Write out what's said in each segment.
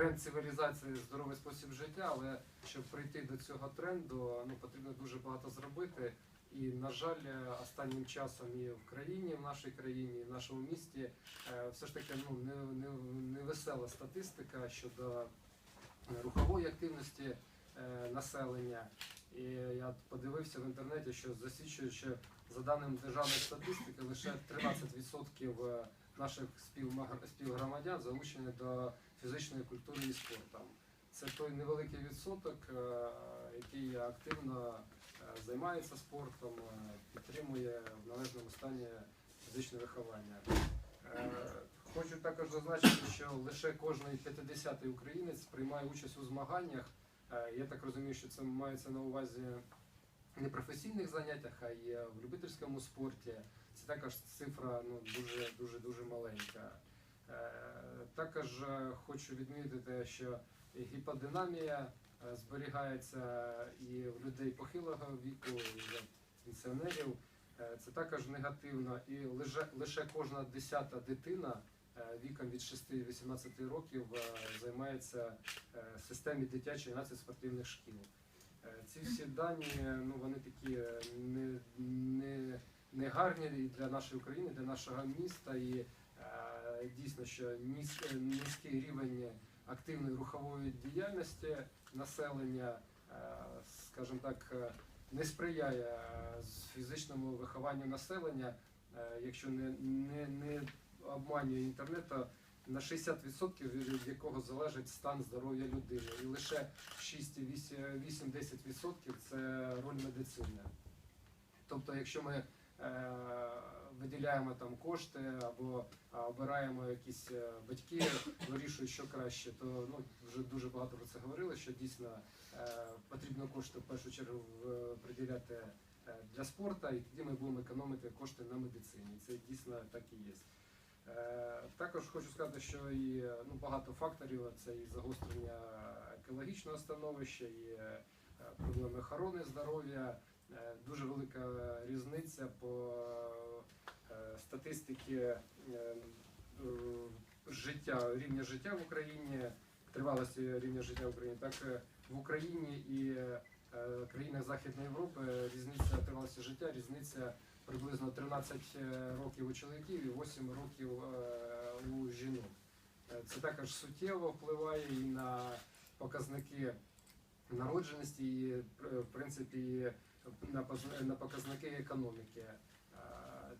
тренд цивілізації здоровий спосіб життя, але щоб прийти до цього тренду, ну потрібно дуже багато зробити. І, на жаль, останнім часом і в країні, в нашій країні, і в нашому місті е, все ж таки ну, не, не, не весела статистика щодо рухової активності е, населення. І я подивився в інтернеті, що засвідчує, що за даними державної статистики, лише 13% наших співмагр- співгромадян залучені до фізичної культури і спорту. Це той невеликий відсоток, е, який активно е, займається спортом, е, підтримує в належному стані фізичне виховання. Е, Хочу також зазначити, що лише кожний 50-й українець приймає участь у змаганнях. Е, Я так розумію, що це мається на увазі не професійних заняттях, а й в любительському спорті. Це також цифра ну, дуже дуже дуже маленька. Е, Також е, хочу відмітити, що гіподинамія зберігається і в людей похилого віку, і в пенсіонерів. Це також негативно. І лише, лише кожна десята дитина віком від 6-18 років е, займається е, в системі дитячої юнацьких спортивних шкіл. Е, Ці всі дані ну, вони такі е, не, не, не гарні для нашої України, для нашого міста. І е, дійсно, що низ- низький рівень активної рухової діяльності населення, е, скажімо так, е, не сприяє е, фізичному вихованню населення, Е, якщо не, не, не обманює інтернет, на 60% від якого залежить стан здоров'я людини. І лише 6-8-10% це роль медицини. Тобто, якщо ми е, виділяємо там кошти або обираємо якісь е, батьки, вирішують, що краще, то ну, вже дуже багато про це говорили, що дійсно е, потрібно кошти в першу чергу приділяти е, для спорту, і тоді ми будемо економити кошти на медицині. Це дійсно так і є. Е, Також хочу сказати, що і ну, багато факторів це і загострення екологічного становища, і е, проблеми охорони здоров'я. Е, Дуже велика різниця по статистиці життя, рівня життя в Україні, тривалості рівня життя в Україні, так в Україні і країнах Західної Європи різниця тривалості життя, різниця приблизно 13 років у чоловіків і 8 років е, у жінок. Е, Це також суттєво впливає і на показники народженості, і в принципі на показники економіки. Е,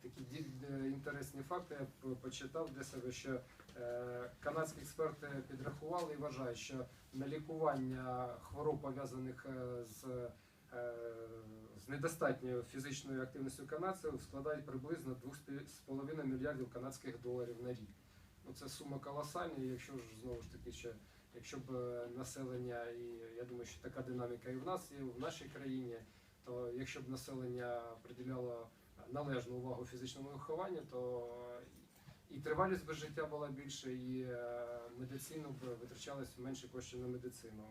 Такі е, інтересні факти я почитав для себе, що е, канадські експерти підрахували і вважають, що на лікування хвороб пов'язаних е, з, е, з недостатньою фізичною активністю канадців складають приблизно 2,5 мільярдів канадських доларів на рік. Ну, це сума колосальна, і якщо ж знову ж таки ще якщо б е, населення, і я думаю, що така динаміка і в нас є в нашій країні, то якщо б населення приділяло належну увагу фізичному вихованню, то і тривалість би життя була більше, і е, медицину б витрачалось менше коштів на медицину.